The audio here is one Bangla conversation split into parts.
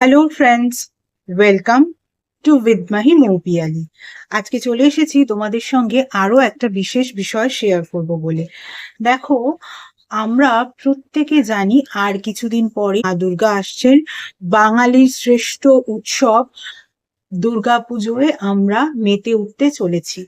Hello friends welcome to with Mahi Moupiyali আজকে চলে এসেছি তোমাদের সঙ্গে আরও একটা বিশেষ বিষয় শেয়ার করব বলে। দেখো, আমরা প্রত্যেকে জানি আর কিছুদিন পরে মা দুর্গা আসছেন। বাঙালির শ্রেষ্ঠ উৎসব দুর্গাপুজোয় আমরা মেতে উঠতে চলেছি।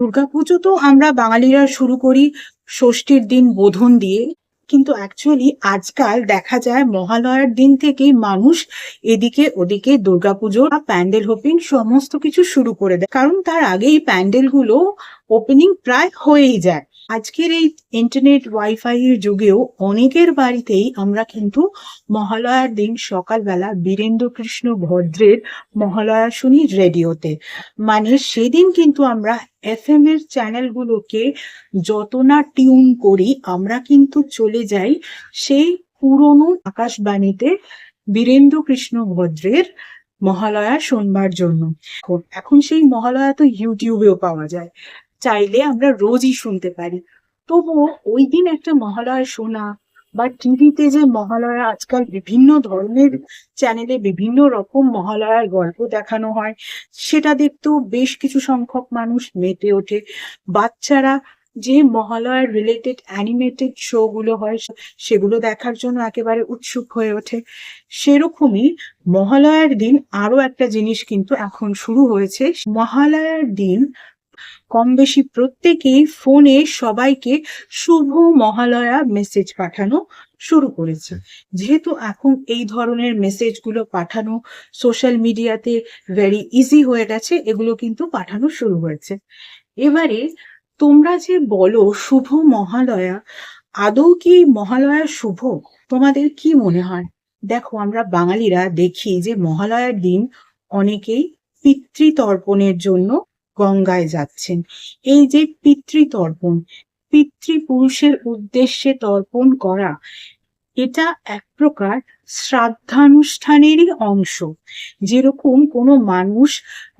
দুর্গাপুজো তো আমরা বাঙালিরা শুরু করি ষষ্ঠীর দিন বোধন দিয়ে। কিন্তু অ্যাকচুয়ালি আজকাল দেখা যায় মহালয়ার দিন থেকেই মানুষ এদিকে ওদিকে দুর্গাপুজো, প্যান্ডেল হোপিং সমস্ত কিছু শুরু করে দেয়। কারণ তার আগেই প্যান্ডেলগুলো ওপেনিং প্রায় হয়েই যায়। আজকের এই ইন্টারনেট ওয়াইফাই এর যুগেও অনেকের বাড়িতেই আমরা কিন্তু মহালয়ার দিন সকালবেলা বীরেন্দ্র কৃষ্ণ ভদ্রের মহালয়া শুনি রেডিওতে। মানে সেদিন কিন্তু আমরা এফ এম এর চ্যানেলগুলোকে যত না টিউন করি, আমরা কিন্তু চলে যাই সেই পুরনো আকাশবাণীতে বীরেন্দ্র কৃষ্ণ ভদ্রের মহালয়া শুনবার জন্য। এখন- এখন সেই মহালয়া তো ইউটিউবেও পাওয়া যায়। চাইলে আমরা রোজই শুনতে পারি। তবুও ওই দিন একটা মহালয়া শোনা বা টিভিতে যে মহালয়া আজকাল বিভিন্ন ধরনের চ্যানেলে বিভিন্ন রকম মহালয়ার গল্প দেখানো হয়, সেটা দেখতেও বেশ কিছু সংখ্যক মানুষ মেতে ওঠে। বাচ্চারা যে মহালয়ার রিলেটেড অ্যানিমেটেড শো গুলো হয়, সেগুলো দেখার জন্য একেবারে উৎসুক হয়ে ওঠে। সেরকমই মহালয়ার দিন আরও একটা জিনিস কিন্তু এখন শুরু হয়েছে। মহালয়ার দিন কম বেশি প্রত্যেকেই ফোনে সবাইকে শুভ মহালয়া মেসেজ পাঠানো শুরু করেছে। যেহেতু এখন এই ধরনের মেসেজগুলো পাঠানো সোশ্যাল মিডিয়াতে ভেরি ইজি হয়ে গেছে, এগুলো কিন্তু পাঠানো শুরু হয়েছে। এবারে তোমরা যে বলো শুভ মহালয়া, আদৌ কি মহালয়া শুভ? তোমাদের কি মনে হয়? দেখো, আমরা বাঙালিরা দেখি যে মহালয়ার দিন অনেকেই পিতৃতর্পণের জন্য গঙ্গায় যাচ্ছেন। এই যে পিতৃতর্পণ, পিতৃপুরুষের উদ্দেশ্যে তর্পণ করা, এটা এক প্রকার শ্রাদ্ধানুষ্ঠানেরই অংশ। যেরকম কোনো মানুষ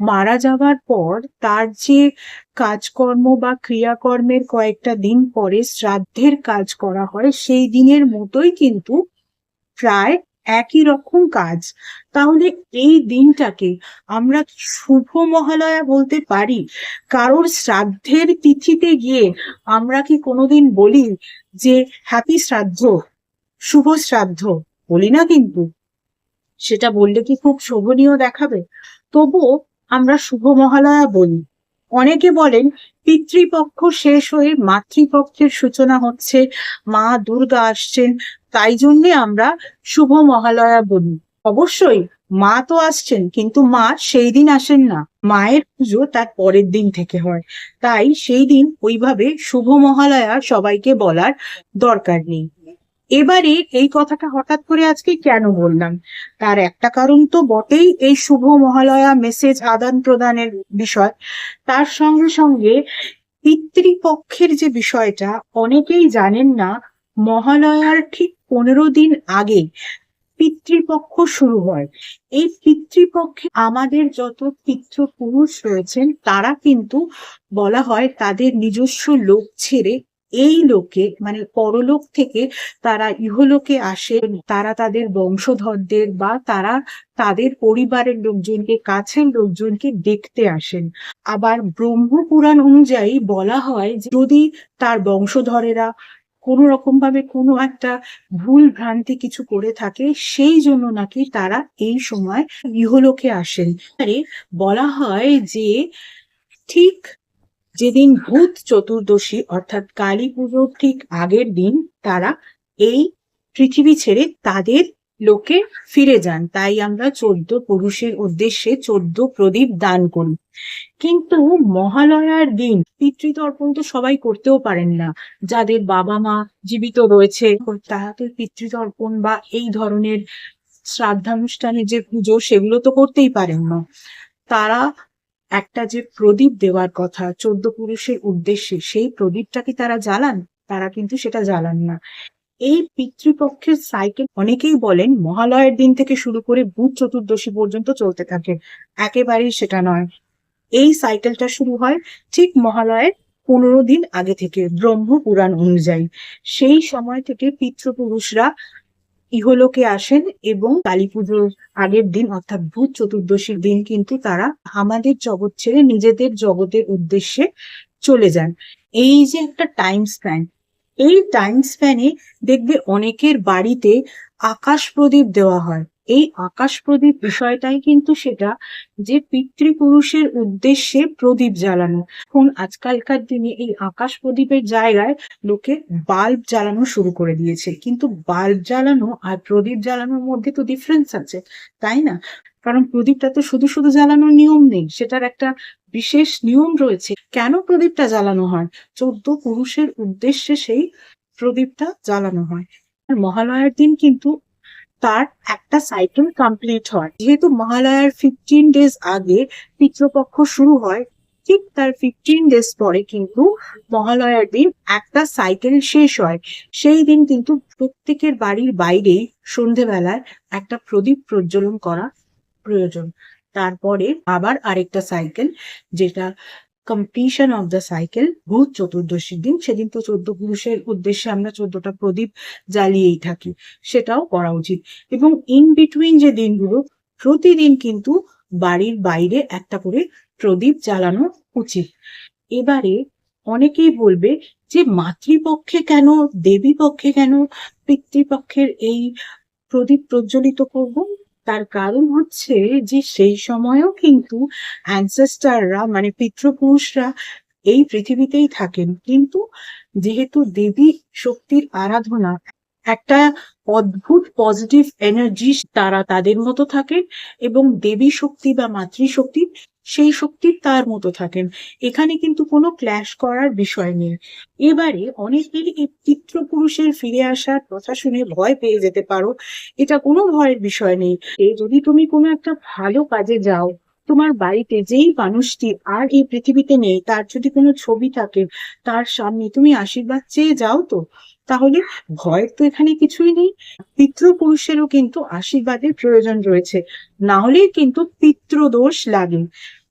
মারা যাবার পর তার যে কাজকর্ম বা ক্রিয়াকর্মের কয়েকটা দিন পরে শ্রাদ্ধের কাজ করা হয়, সেই দিনের মতোই কিন্তু প্রায় একই রকম কাজ। তাহলে এই দিনটাকে আমরা শুভ মহালয়া বলতে পারি? কারোর শ্রাদ্ধের তিথিতে গিয়ে আমরা কি কোনোদিন বলি যে হ্যাপি শ্রাদ্ধ, শুভ শ্রাদ্ধ বলি না কিন্তু। সেটা বললে কি খুব শোভনীয় দেখাবে? তবুও আমরা শুভ মহালয়া বলি। অনেকে বলেন পিতৃপক্ষ শেষ হয়ে মাতৃপক্ষের সূচনা হচ্ছে, মা দুর্গা আসছেন, তাই জন্যে আমরা শুভ মহালয়া বলি। অবশ্যই মা তো আসছেন, কিন্তু মা সেই দিন আসেন না। মায়ের পুজো তার পরের দিন থেকে হয়। তাই সেই দিন ওইভাবে শুভ মহালয়া সবাইকে বলার দরকার নেই। এবারে এই কথাটা হঠাৎ করে আজকে কেন বললাম? তার একটা কারণ তো বটেই এই শুভ মহালয়া মেসেজ আদান প্রদানের বিষয়। তার সঙ্গে সঙ্গে পিতৃপক্ষের যে বিষয়টা, অনেকেই জানেন না, মহালয়ার ঠিক পনেরো দিন আগে পিতৃপক্ষ শুরু হয়। এই পিতৃপক্ষে আমাদের যত পিতৃপুরুষ রয়েছেন, তারা কিন্তু বলা হয় তাদের নিজস্ব লোক ছেড়ে এই লোকে মানে পরলোক থেকে তারা ইহলোকে আসে, তারা তাদের বংশধরদের বা তারা তাদের পরিবারের লোকজনকে, কাছের লোকজনকে দেখতে আসেন। আবার ব্রহ্মপুরাণ অনুযায়ী বলা হয় যদি তার বংশধরেরা কোনো রকম ভাবে কোনো একটা ভুল ভ্রান্তি কিছু করে থাকে, সেই জন্য নাকি তারা এই সময় ইহলোকে আসেন। বলা হয় যে, ঠিক যেদিন ভূত চতুর্দশী, অর্থাৎ কালী পুজোর ঠিক আগের দিন, তারা এই পৃথিবী ছেড়ে তাদের লোকে ফিরে যান। তাই আমরা চোদ্দ পুরুষের উদ্দেশ্যে চোদ্দ প্রদীপ দান করি। কিন্তু মহালয়ার দিন পিতৃতর্পণ তো সবাই করতেও পারেন না। যাদের বাবা মা জীবিত রয়েছে, তাদের পিতৃতর্পণ বা এই ধরনের শ্রাদ্ধানুষ্ঠানের যে পুজো, সেগুলো তো করতেই পারেন না। তারা একটা যে প্রদীপ দেওয়ার কথা, চোদ্দ পুরুষের উদ্দেশ্যে, সেই প্রদীপটা কি তারা জ্বালান? তারা কিন্তু সেটা জ্বালান না। এই পিতৃপক্ষের সাইকেল অনেকেই বলেন মহালয়ের দিন থেকে শুরু করে বুধ চতুর্দশী পর্যন্ত চলতে থাকে। একেবারেই সেটা নয়। এই সাইকেলটা শুরু হয় ঠিক মহালয়ের পনেরো দিন আগে থেকে ব্রহ্ম পুরাণ অনুযায়ী। সেই সময় থেকে পিতৃপুরুষরা ইহলোকে আসেন এবং কালী পুজোর আগের দিন, অর্থাৎ ভূত চতুর্দশীর দিন কিন্তু তারা আমাদের জগৎ ছেড়ে নিজেদের জগতের উদ্দেশ্যে চলে যান। এই যে একটা টাইম স্প্যান এই টাইম স্প্যানে দেখবে অনেকের বাড়িতে আকাশ প্রদীপ দেওয়া হয়। এই আকাশ প্রদীপ বিষয়টাই কিন্তু সেটা যে পিতৃপুরুষের উদ্দেশ্যে প্রদীপ জ্বালানো। এখন আজকালকার দিনে এই আকাশ প্রদীপের জায়গায় লোকে বাল্ব জ্বালানো শুরু করে দিয়েছে। কিন্তু বাল্ব জ্বালানো আর প্রদীপ জ্বালানোর মধ্যে তো ডিফারেন্স আছে, তাই না? কারণ প্রদীপটা তো শুধু শুধু জ্বালানোর নিয়ম নেই, সেটার একটা বিশেষ নিয়ম রয়েছে। কেন প্রদীপটা জ্বালানো হয়? চোদ্দ পুরুষের উদ্দেশ্যে সেই প্রদীপটা জ্বালানো হয়। মহালয়ার দিন কিন্তু তার একটা সাইকেল কমপ্লিট হয়। যেহেতু মহালয়ার ফিফটিন ডেজ আগে পিতৃপক্ষ শুরু হয়, ঠিক তার ফিফটিন ডেজ পরে কিন্তু মহালয়ার দিন একটা সাইকেল শেষ হয়। সেই দিন কিন্তু প্রত্যেকের বাড়ির বাইরেই সন্ধেবেলায় একটা প্রদীপ প্রজ্বলন করা প্রয়োজন। তারপরে আবার আরেকটা সাইকেল যেটা কমপ্লিশন অফ দ্য সাইকেল ভূত চতুর্দশীর দিন, সেদিন তো চোদ্দ পুরুষের উদ্দেশ্যে আমরা চোদ্দটা প্রদীপ জ্বালিয়েই থাকি, সেটাও করা উচিত। এবং ইন বিটুইন যে দিনগুলো, প্রতিদিন কিন্তু বাড়ির বাইরে একটা করে প্রদীপ জ্বালানো উচিত। এবারে অনেকেই বলবে যে মাতৃপক্ষে কেন দেবী পক্ষে কেন, পিতৃপক্ষের এই প্রদীপ প্রজ্বলিত করব? তার কারণ হচ্ছে যে সেই সময়ও কিন্তু অ্যানসেস্টাররা মানে পিতৃপুরুষরা এই পৃথিবীতেই থাকেন। কিন্তু যেহেতু দেবী শক্তির আরাধনা, একটা অদ্ভুত পজিটিভ এনার্জি তারা তাদের মতো থাকে এবং দেবী শক্তি বা মাতৃশক্তি সেই শক্তি তার মতো থাকেন। এখানে কিন্তু কোনো ক্ল্যাশ করার বিষয় নেই। এবারে অনেকেরই এই পিতৃপুরুষের ফিরে আসার কথা শুনে ভয় পেয়ে যেতে পারো। এটা কোনো ভয়ের বিষয় নেই। যদি তুমি কোনো একটা ভালো কাজে যাও, তোমার বাড়িতে যেই মানুষটি আর এই পৃথিবীতে নেই, তার যদি কোনো ছবি থাকে, তার সামনে তুমি আশীর্বাদ চেয়ে যাও তো। তাহলে ভয়ের তো এখানে কিছুই নেই। পিতৃপুরুষেরও কিন্তু আশীর্বাদের প্রয়োজন রয়েছে। না হলে কিন্তু পিতৃদোষ লাগে।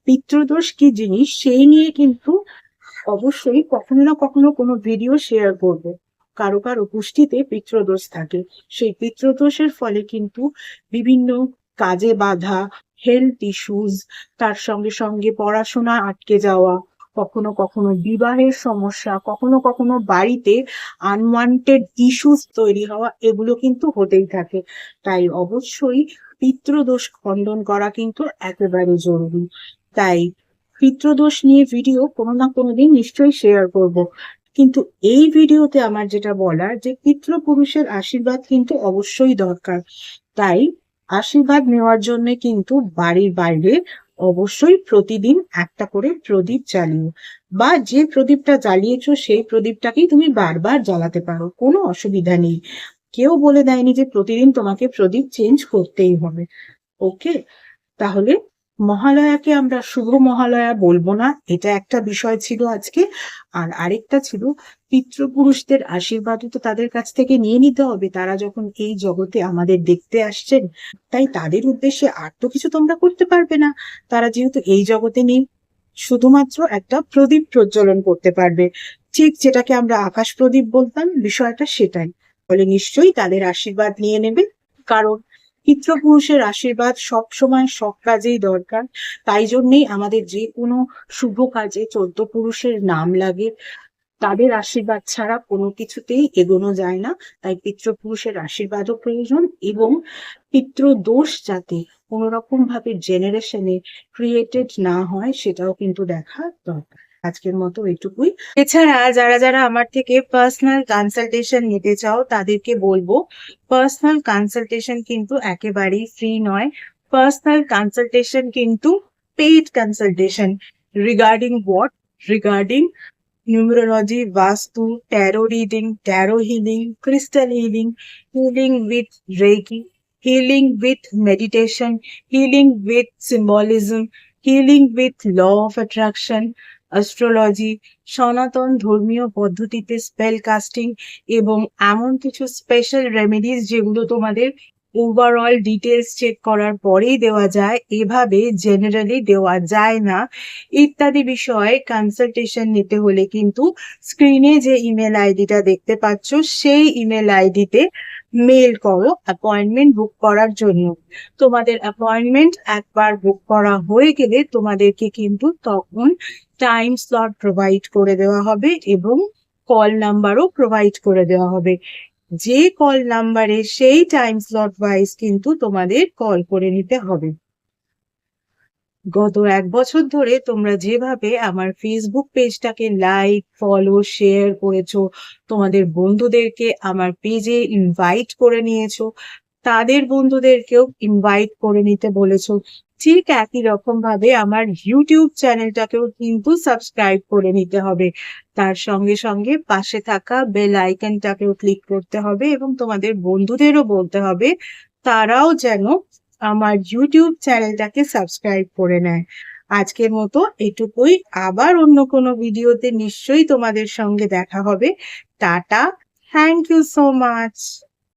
পিতৃদোষ কি জিনিস সেই নিয়ে কিন্তু অবশ্যই কখনো না কখনো কোনো ভিডিও শেয়ার করব। কারও কারও পুষ্টিতে পিতৃদোষ থাকে। সেই পিতৃদোষের ফলে কিন্তু বিভিন্ন কাজে বাধা হেলথ ইস্যুজ তার সঙ্গে সঙ্গে পড়াশোনা আটকে যাওয়া কখনো কখনো বিবাহের সমস্যা, কখনো কখনো বাড়িতে আনওয়ান্টেড ইস্যুস তৈরি হওয়া, এগুলো কিন্তু হতেই থাকে। তাই অবশ্যই পিতৃদোষ খণ্ডন করা কিন্তু একেবারে জরুরি। তাই পিতৃদোষ নিয়ে ভিডিও কোনো না কোনো দিন নিশ্চয়ই শেয়ার করব। কিন্তু এই ভিডিওতে আমার যেটা বলার যে পিতৃপুরুষের আশীর্বাদ কিন্তু অবশ্যই দরকার। তাই আশীর্বাদ নেওয়ার জন্য কিন্তু বাড়ির বাইরে অবশ্যই প্রতিদিন একটা করে প্রদীপ জ্বালিও। বা যে প্রদীপটা জ্বালিয়েছ, সেই প্রদীপটাকেই তুমি বারবার জ্বালাতে পারো, কোনো অসুবিধা নেই। কেউ বলে দেয়নি যে প্রতিদিন তোমাকে প্রদীপ চেঞ্জ করতেই হবে। ওকে তাহলে মহালয়াকে আমরা শুভ মহালয়া বলব না, এটা একটা বিষয় ছিল আজকে। আর আরেকটা ছিল, পিতৃপুরুষদের আশীর্বাদও তো তাদের কাছ থেকে নিয়ে নিতে হবে, তারা যখন এই জগতে আমাদের দেখতে আসছেন, তাই তাদের উদ্দেশ্যে আর তো কিছু তোমরা করতে পারবে না। তারা যেহেতু এই জগতে নেই, শুধুমাত্র একটা প্রদীপ প্রজ্বলন করতে পারবে। ঠিক যেটাকে আমরা আকাশ প্রদীপ বলতাম, বিষয়টা সেটাই। ফলে নিশ্চয়ই তাদের আশীর্বাদ নিয়ে নেবে। কারণ পিতৃপুরুষের আশীর্বাদ সব সময় সব কাজেই দরকার। তাই জন্যেই আমাদের যে কোনো শুভ কাজে চোদ্দ পুরুষের নাম লাগে। তাদের আশীর্বাদ ছাড়া কোনো কিছুতেই এগোনো যায় না। তাই পিতৃপুরুষের আশীর্বাদও প্রয়োজন এবং পিতৃদোষ যাতে কোনো রকম ভাবে জেনারেশনে ক্রিয়েটেড না হয়, সেটাও কিন্তু দেখা দরকার। আজকের মতো এটুকুই এছাড়া যারা যারা আমার থেকে পার্সোনাল কনসালটেশন নিতে চাও তাদেরকে বলব পার্সোনাল কনসালটেশন কিন্তু একেবারেই ফ্রি নয় পার্সোনাল কনসালটেশন কিন্তু paid consultation regarding what regarding numerology, Vastu, tarot reading, tarot healing, crystal healing, healing with Reiki, healing with meditation, healing with symbolism, healing with law of attraction, astrology সনাতন ধর্মীয় পদ্ধতিতে স্পেল কাস্টিং এবং এমন কিছু স্পেশাল রেমেডিস যেগুলো তোমাদের ওভারঅল ডিটেলস চেক করার পরেই দেওয়া যায় এভাবে জেনারেলি দেওয়া যায় না। ইত্যাদি বিষয়ে কনসালটেশন নিতে হলে কিন্তু স্ক্রিনে যে ইমেল আইডিটা দেখতে পাচ্ছ সেই ইমেল আইডিতে মেল করো অ্যাপয়েন্টমেন্ট বুক করার জন্য। তোমাদের অ্যাপয়েন্টমেন্ট একবার বুক করা হয়ে গেলে তোমাদেরকে কিন্তু তখন টাইম স্লট প্রোভাইড করে দেওয়া হবে এবং কল নাম্বারও প্রোভাইড করে দেওয়া হবে। যে কল নাম্বারে সেই টাইম স্লট ওয়াইজ কিন্তু তোমাদের কল করে নিতে হবে। গত এক বছর ধরে তোমরা যেভাবে আমার ফেসবুক পেজটাকে লাইক ফলো শেয়ার করেছ, তোমাদের বন্ধুদেরকে আমার পেজে ইনভাইট করে নিয়েছো, তাদের বন্ধুদেরকেও ইনভাইট করে নিতে বলেছ, ঠিক একই রকম ভাবে আমার ইউটিউব চ্যানেলটাকেও কিন্তু সাবস্ক্রাইব করে নিতে হবে। তার সঙ্গে সঙ্গে পাশে থাকা বেল আইকনটাকেও ক্লিক করতে হবে এবং তোমাদের বন্ধুদেরও বলতে হবে, তারাও যেন আমার ইউটিউব চ্যানেলটাকে সাবস্ক্রাইব করে নেয়। আজকের মতো এটুকুই। আবার অন্য কোনো ভিডিওতে নিশ্চয়ই তোমাদের সঙ্গে দেখা হবে। Tata. Thank you so much